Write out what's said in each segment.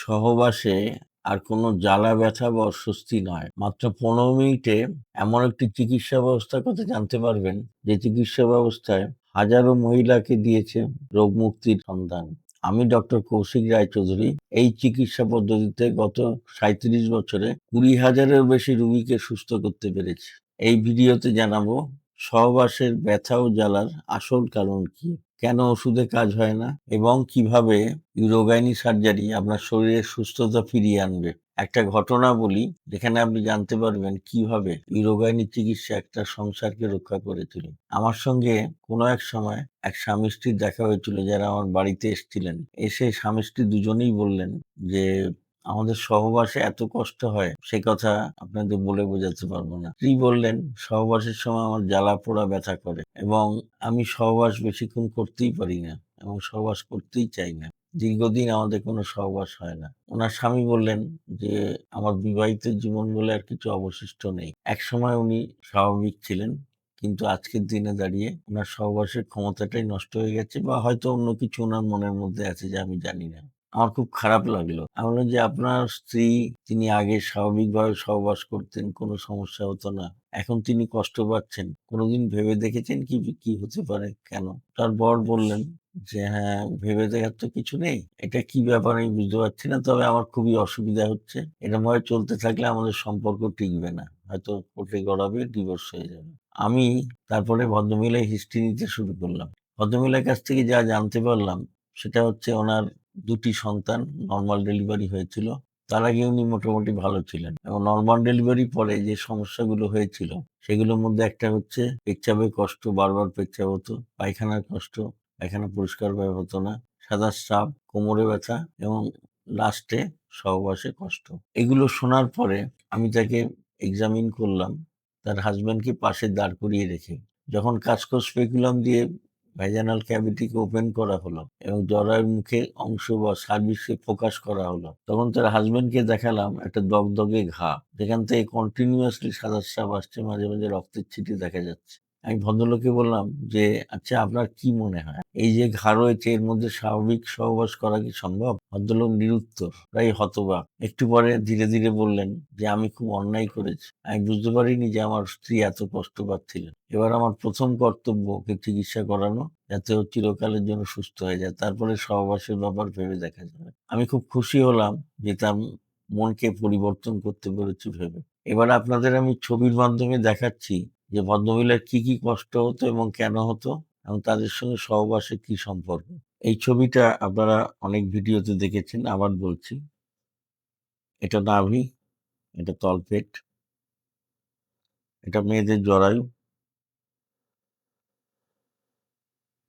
সহবাসে আর কোনো জ্বালা ব্যথা বা অস্বস্তি নয়। মাত্র পনেরো মিনিটে এমন একটি চিকিৎসা ব্যবস্থার কথা জানতে পারবেন, যে চিকিৎসা ব্যবস্থায় হাজারো মহিলাকে দিয়েছে রোগ মুক্তির সন্ধান। আমি ডক্টর কৌশিক রায়চৌধুরী। এই চিকিৎসা পদ্ধতিতে গত সাঁত্রিশ বছরে কুড়ি হাজারের বেশি রুগীকে সুস্থ করতে পেরেছি। এই ভিডিওতে জানাব, সহবাসের ব্যথা ও জ্বালার আসল কারণ কি? কেন ওষুধে কাজ হয় না? এবং কীভাবে ইউরোগাইনি সার্জারি আপনার শরীরের সুস্থতা ফিরিয়ে আনবে? একটা ঘটনা বলি, যেখানে আপনি জানতে পারবেন কীভাবে ইউরোগাইনি চিকিৎসা একটা সংসারকে রক্ষা করেছিল। আমার সঙ্গে কোনো এক সময় এক স্বামী স্ত্রীর দেখা হয়েছিল, যারা আমার বাড়িতে এসেছিলেন। এসে স্বামী স্ত্রী দুজনেই বললেন যে আমাদের সহবাসে এত কষ্ট হয়, সে কথা আপনাদের বলে বোঝাতে পারব না। স্ত্রী বললেন? সহবাসের সময় আমার জ্বালা পোড়া ব্যথা করে এবং আমি সহবাস বেশিক্ষণ করতেই পারি না এবং সহবাস করতেই চাই না। দীর্ঘদিন আমাদের কোনো সহবাস হয় না। ওনার স্বামী বললেন যে, আমার বিবাহিত জীবন বলে আর কিছু অবশিষ্ট নেই। এক সময় উনি স্বাভাবিক ছিলেন, কিন্তু আজকের দিনে দাঁড়িয়ে ওনার সহবাসের ক্ষমতাটাই নষ্ট হয়ে গেছে বা হয়তো অন্য কিছু ওনার মনের মধ্যে আছে যে আমি জানি না। আমার খুব খারাপ লাগল। আমি বললাম যে আপনার স্ত্রী তিনি আগে স্বাভাবিকভাবে সহবাস করতেন, কোনো সমস্যা হতো না। এখন তিনি কষ্ট পাচ্ছেন। কোনোদিন ভেবে দেখেছেন কি কি হতে পারে, কেন? তার বর বললেন যে হ্যাঁ ভেবে দেখার তো কিছু নেই। এটা কি ব্যাপার আমি বুঝতে পারছি না, তবে আমার খুবই অসুবিধা হচ্ছে। এরকম ভাবে চলতে থাকলে আমাদের সম্পর্ক টিকবে না। হয়তো কোর্টে গড়াবে, ডিভোর্স হয়ে যাবে। আমি তারপরে ভদ্রমহিলায় হিস্ট্রি নিতে শুরু করলাম। ভদ্রমহিলার কাছ থেকে যা জানতে পারলাম, সেটা হচ্ছে ওনার দুটি সন্তান নর্মাল ডেলিভারি হয়েছিল। তার আগে উনি মোটামুটি ভালো ছিলেন এবং নর্মাল ডেলিভারি পরে যে সমস্যাগুলো হয়েছিল, সেগুলোর মধ্যে একটা হচ্ছে পেচ্ছাবে কষ্ট, বারবার পেচ্ছাব হতো, পায়খানার কষ্ট, পায়খানা পরিষ্কার হতো না, সাদা স্রাব, কোমরে ব্যথা এবং লাস্টে সহবাসে কষ্ট। এগুলো শোনার পরে আমি তাকে এক্সামিন করলাম, তার হাজব্যান্ডকে পাশে দাঁড় করিয়ে রেখে। যখন কাজকো স্পেকুলাম দিয়ে ভ্যাজানাল ক্যাভিটিকে ওপেন করা হলো এবং জরায়ুর মুখে অংশ বা সার্ভিসকে প্রকাশ করা হলো। তখন তার হাজবেন্ডকে দেখালাম একটা দগদগে ঘা, যেখান থেকে কন্টিনিউয়াসলি সাদা সাপ আসছে, মাঝে মাঝে রক্তের ছিটি দেখা যাচ্ছে। আমি ভদ্রলোককে বললাম যে আচ্ছা আপনার কি মনে হয়? এই যে ঘা রয়েছে, এর মধ্যে স্বাভাবিক সহবাস করা কি সম্ভব? ভদ্রলোক নিরুত্তর, প্রায় হতবাক। একটু পরে ধীরে ধীরে বললেন যে, আমি খুব অন্যায় করেছি। আমি বুঝতে পারিনি যে আমার স্ত্রী এত কষ্ট পাচ্ছিলেন। এবার আমার প্রথম কর্তব্য ওকে চিকিৎসা করানো, যাতে ও চিরকালের জন্য সুস্থ হয়ে যায়। তারপরে সহবাসের ব্যাপার ভেবে দেখা যাবে। আমি খুব খুশি হলাম যে, তার মনকে পরিবর্তন করতে পেরেছি ভেবে। এবার আপনাদের আমি ছবির মাধ্যমে দেখাচ্ছি যে ভদ্রমহিলার কি কি কষ্ট হতো এবং কেন হতো এবং তাদের সঙ্গে সহবাসে কি সম্পর্ক? এই ছবিটা আপনারা অনেক ভিডিওতে দেখেছেন, আবার বলছি। এটা নাভি, এটা তলপেট। এটা মেয়েদের জরায়ু।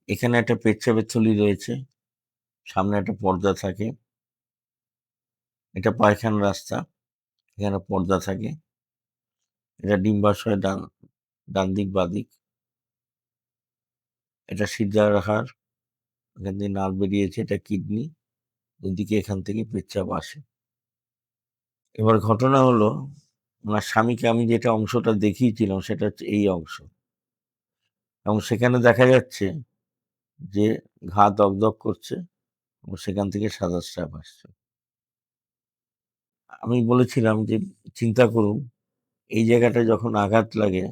এখানে একটা পেচ্ছাবের থলি রয়েছে, সামনে একটা পর্দা থাকে। এটা পায়খানা রাস্তা, এখানে পর্দা থাকে। এটা ডিম্বাশয় ডান ডান দিক বাদিক এটা সিদ্ধার এখান থেকে নাল বেরিয়েছে, এটা কিডনি। ওইদিকে এখান থেকে পেচ্ছাপ আসে। এবার ঘটনা হলো, ওনার স্বামীকে আমি যেটা অংশটা দেখিয়েছিলাম, সেটা হচ্ছে এই অংশ। এবং সেখানে দেখা যাচ্ছে যে ঘা দগদগ করছে এবং সেখান থেকে সাদা স্রাব আসছে। আমি বলেছিলাম যে, চিন্তা করুন, এই জায়গাটা যখন আঘাত লাগে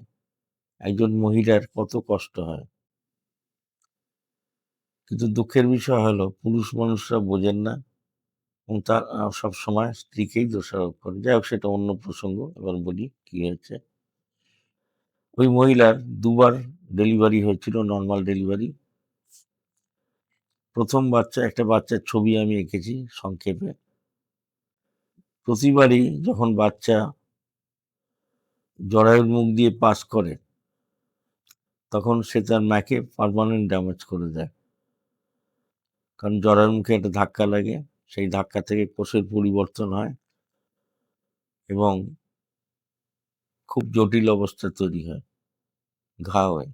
একজন মহিলার কত কষ্ট হয়। কিন্তু দুঃখের বিষয় হলো, পুরুষ মানুষরা বোঝেন না এবং তার সব সময় স্ত্রীকেই দোষারোপ করে। যাই হোক, সেটা অন্য প্রসঙ্গ, এবার বলি কি হয়েছে। ওই মহিলার দুবার ডেলিভারি হয়েছিল, নর্মাল ডেলিভারি। প্রথম বাচ্চা, একটা বাচ্চার ছবি আমি এঁকেছি সংক্ষেপে। প্রতিবারই যখন বাচ্চা জরায়ুর মুখ দিয়ে পাস করে তখন সে তার ম্যাকে পারমানেন্ট ড্যামেজ করে দেয়। কারণ জরায়ুর মুখে একটা ধাক্কা লাগে, সেই ধাক্কা থেকে কোষের পরিবর্তন হয় এবং খুব জটিল অবস্থা তৈরি হয়, ঘা হয়।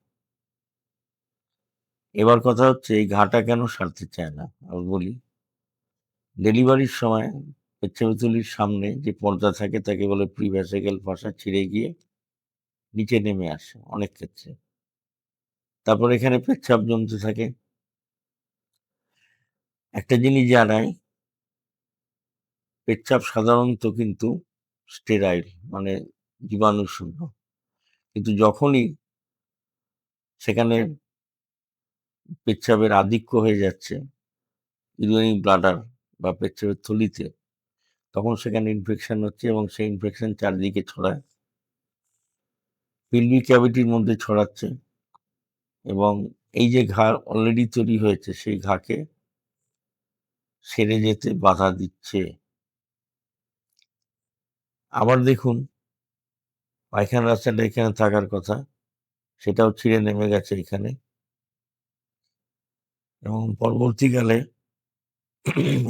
এবার কথা হচ্ছে, এই ঘাটা কেন সারতে চায় না? আমি বলি ডেলিভারির সময় পেচ্ছাপথলির সামনে যে পর্দা থাকে, তাকে বলে প্রিভ্যাসিক্যাল ভাষা ছিঁড়ে গিয়ে নিচে নেমে আসে অনেক ক্ষেত্রে। তারপর এখানে পেচ্ছাপ জমতে থাকে। একটা জিনিস জানাই, পেচ্ছাপ সাধারণত কিন্তু স্টেরাইল মানে জীবাণুশূন্য কিন্তু যখনই সেখানে পেচ্ছাপের আধিক্য হয়ে যাচ্ছে ইউরিনারি ব্লাডার বা পেচ্ছাবের থলিতে, তখন সেখানে ইনফেকশন হচ্ছে এবং সেই ইনফেকশন চারিদিকে ছড়ায়। পিলভি ক্যাভিটির মধ্যে ছড়াচ্ছে। এবং এই যে ঘা অলরেডি তৈরি হয়েছে, সেই ঘাকে সেরে যেতে বাধা দিচ্ছে। আবার দেখুন, পায়খানা রাস্তাটা এখানে থাকার কথা, সেটাও ছিঁড়ে নেমে গেছে এখানে। এবং পরবর্তীকালে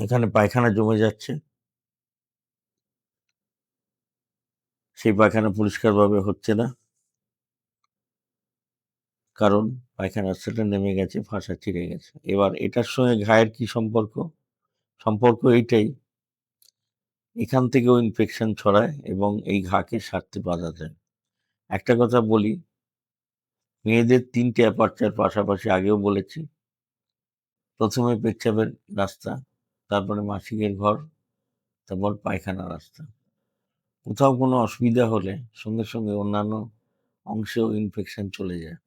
এখানে পায়খানা জমে যাচ্ছে। সেই পায়খানা পরিষ্কারভাবে হচ্ছে না। কারণ রাস্তাটা নেমে গেছে ফাঁসা ছিঁড়ে গেছে। এবার এটার সঙ্গে ঘায়ের কি সম্পর্ক? সম্পর্ক এইটাই। এখান থেকেও ইনফেকশন ছড়ায় এবং এই ঘাকে সারতে বাধা দেয়। একটা কথা বলি, মেয়েদের তিনটে অ্যাপারচার পাশাপাশি আগেও বলেছি। প্রথমে পেচ্ছাবের রাস্তা, তারপরে মাসিকের ঘর, তারপর পায়খানা রাস্তা। কোথাও কোনো অসুবিধা হলে সঙ্গে সঙ্গে অন্যান্য অংশেও ইনফেকশন চলে যায়।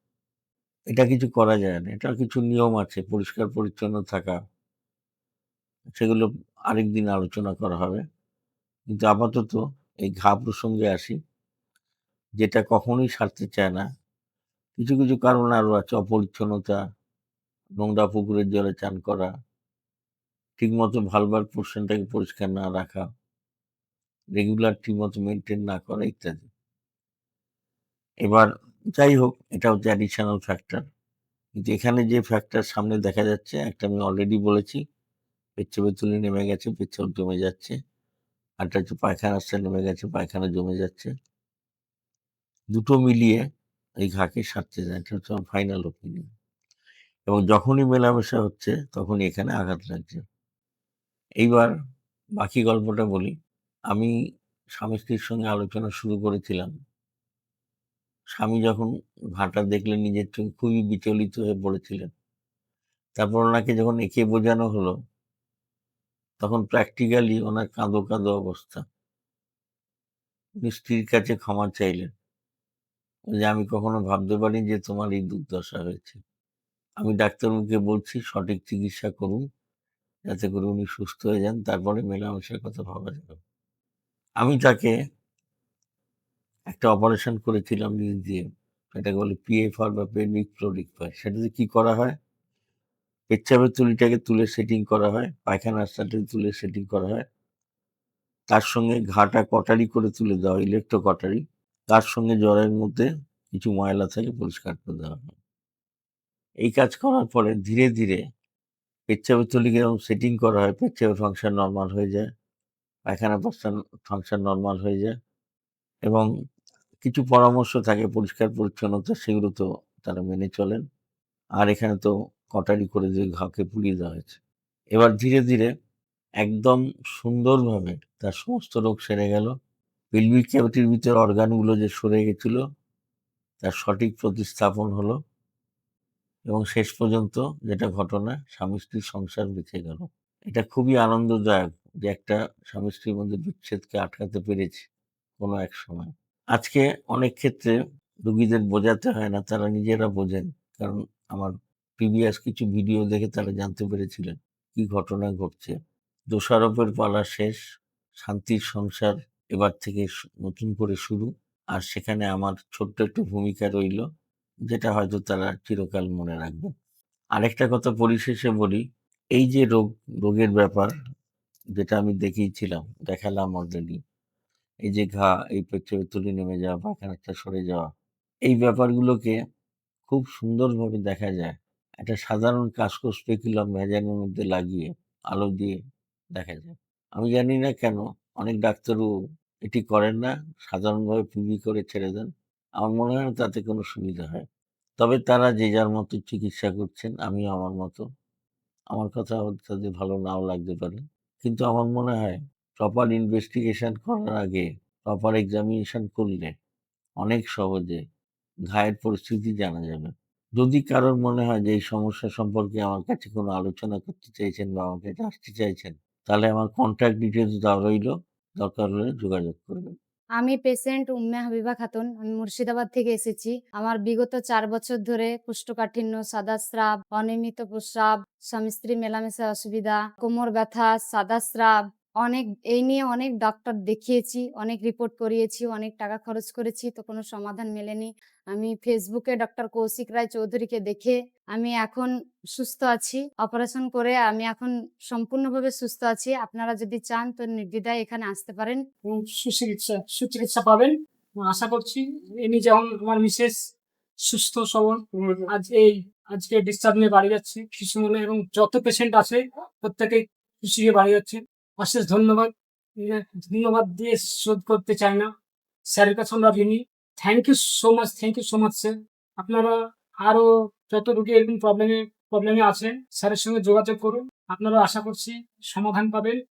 এটা কিছু করা যায় না। এটা কিছু নিয়ম আছে, পরিষ্কার পরিচ্ছন্ন থাকা। সেগুলো আরেকদিন আলোচনা করা হবে। কিন্তু আপাতত এই ঘা প্রসঙ্গে আসি। যেটা কখনোই সারতে চায় না। কিছু কিছু কারণ আরও আছে। অপরিচ্ছন্নতা, নোংরা পুকুরের জলে চান করা, ঠিকমতো ভালবার পোর্শনটাকে পরিষ্কার না রাখা রেগুলার ঠিকমতো মেনটেন না করা ইত্যাদি। এবার যাই হোক, এটা হচ্ছে অ্যাডিশনাল ফ্যাক্টর কিন্তু এখানে যে ফ্যাক্টর সামনে দেখা যাচ্ছে, একটা আমি অলরেডি বলেছি পেচ্ছাপে তুলে নেমে গেছে পেচ্ছাপ জমে যাচ্ছে আরটা হচ্ছে পায়খানা রাস্তা নেমে গেছে, পায়খানা জমে যাচ্ছে। দুটো মিলিয়ে এই ঘাকে সারতে যায়, এটা হচ্ছে আমার ফাইনাল ওপিনিয়ন এবং যখনই মেলামেশা হচ্ছে, তখনই এখানে আঘাত লাগছে। এইবার বাকি গল্পটা বলি। আমি স্বামী স্ত্রীর সঙ্গে আলোচনা শুরু করেছিলাম। স্বামী যখন ঘাটা দেখলে নিজের চোখে খুবই বিচলিত হয়ে পড়েছিলেন। তারপর ওনাকে যখন এঁকে বোঝানো হলো, তখন প্র্যাকটিক্যালি ওনার কাঁদো কাঁদো অবস্থা। উনি স্ত্রীর কাছে ক্ষমা চাইলেন। যে, আমি কখনো ভাবতে পারি যে তোমার এই দুর্দশা হয়েছে। আমি ডাক্তারবাবুকে বলছি, সঠিক চিকিৎসা করুন, যাতে করে উনি সুস্থ হয়ে যান, তারপরে মেলামেশার কথা ভাবা যাবে। আমি তাকে একটা অপারেশন করেছিলাম নিজ দিয়ে। এটাকে বলে পিএফআর বা পেনিক ফ্লোরিকফার সেটাতে কি করা হয়? পেচ্ছাপের তুলিটাকে তুলে সেটিং করা হয়, পায়খানা রাস্তাটাকে তুলে সেটিং করা হয়। তার সঙ্গে ঘাটা কটারি করে তুলে দেওয়া ইলেকট্রো কটারি তার সঙ্গে জ্বরের মধ্যে কিছু ময়লা থাকে, পরিষ্কার করে দেওয়া হয়। এই কাজ করার পরে ধীরে ধীরে পেচ্ছাপের তুলিকে যখন সেটিং করা হয়, পেচ্ছাপের ফাংশন নর্মাল হয়ে যায়, পায়খানা পাস্তান ফাংশন নর্মাল হয়ে যায় এবং কিছু পরামর্শ থাকে, পরিষ্কার পরিচ্ছন্নতা সেগুলো তো তারা মেনে চলেন। আর এখানে তো কটারি করে দিয়ে ঘাকে পুড়িয়ে দেওয়া হয়েছে। এবার ধীরে ধীরে একদম সুন্দরভাবে তার সমস্ত রোগ সেরে গেল। পিলভিক ক্যাভিটির ভিতর অর্গানগুলো যে সরে গেছিল, তার সঠিক প্রতিস্থাপন হলো এবং শেষ পর্যন্ত যেটা ঘটনা, স্বামী স্ত্রীর সংসার বেঁচে গেল। এটা খুবই আনন্দদায়ক যে একটা স্বামী স্ত্রীর মধ্যে বিচ্ছেদকে আটকাতে পেরেছি কোনো এক সময়। আজকে অনেক ক্ষেত্রে রুগীদের বোঝাতে হয় না, তারা নিজেরা বোঝেন। কারণ আমার প্রিভিয়াস কিছু ভিডিও দেখে তারা জানতে পেরেছিলেন কি ঘটনা ঘটছে। দোষারোপের পালা শেষ, শান্তির সংসার এবার থেকে নতুন করে শুরু। আর সেখানে আমার ছোট্ট একটু ভূমিকা রইল, যেটা হয়তো তারা চিরকাল মনে রাখবে আরেকটা কথা পরিশেষে বলি, এই যে রোগ, রোগের ব্যাপার, যেটা আমি দেখিয়েছিলাম, দেখালাম অলরেডি এই যে ঘা, এই পেট্রোল তুলে নেমে যাওয়া পায়খানাটা সরে যাওয়া, এই ব্যাপারগুলোকে খুব সুন্দরভাবে দেখা যায়। একটা সাধারণ কাসকো স্পেকুলাম ভেজানের মধ্যে লাগিয়ে, আলো দিয়ে দেখা যায়। আমি জানি না কেন, অনেক ডাক্তারও এটি করেন না, সাধারণভাবে পিবি করে ছেড়ে দেন। আমার মনে হয় না তাতে কোনো সুবিধা হয়। তবে তারা যে যার মতো চিকিৎসা করছেন, আমিও আমার মতো। আমার কথা তাদের ভালো নাও লাগতে পারে। কিন্তু আমার মনে হয় প্রপার ইনভেস্টিগেশন করার আগে প্রপার এক্সামিনেশন করলে অনেক সহজে ঘায়ের পরিস্থিতি জানা যাবে। যদি কারোর মনে হয় যে এই সমস্যা সম্পর্কে আমার কাছে কোনো আলোচনা করতে চাইছেন বা আমার কাছে আসতে চাইছেন, তাহলে আমার কন্ট্যাক্ট ডিটেলস দেওয়া রইল। দরকার হলে যোগাযোগ করবেন। আমি পেশেন্ট উম্মে হাবিবা খাতুন। আমি মুর্শিদাবাদ থেকে এসেছি। আমার বিগত চার বছর ধরে কোষ্ঠকাঠিন্য সাদা স্রাব অনিয়মিত প্রস্রাব স্বামী স্ত্রী মেলামেশা অসুবিধা, কোমর ব্যথা সাদা স্রাব অনেক, এই নিয়ে অনেক ডক্টর দেখিয়েছি, অনেক রিপোর্ট করিয়েছি, অনেক টাকা খরচ করেছি, তো কোনো সমাধান মেলেনি। আমি ফেসবুকে ডক্টর কৌশিক রায় চৌধুরীকে দেখে আমি এখন সুস্থ আছি। অপারেশন করে আমি এখন সম্পূর্ণভাবে সুস্থ আছি। আপনারা যদি চান তো নির্দ্বিধায় এখানে আসতে পারেন। এবং সুচিকিৎসা সুচিকিৎসা পাবেন। আশা করছি এমনি যেমন আমার মিসেস সুস্থ, সবল। আজ এই, আজকে ডিসচার্জ নিয়ে বাড়ি যাচ্ছে। কিছু মনে এবং যত পেশেন্ট আছে প্রত্যেকেই খুশি হয়ে বাড়ি যাচ্ছে। অশেষ ধন্যবাদ। ধন্যবাদ দিয়ে শোধ করতে চাই না। স্যারের কাছে আমরা ঋণী। Thank you so much thank you so much sir আপনারা আরও যত রুগী এরকম প্রবলেমে প্রবলেমে আছেন, স্যারের সঙ্গে যোগাযোগ করুন। আপনারা আশা করছি সমাধান পাবেন।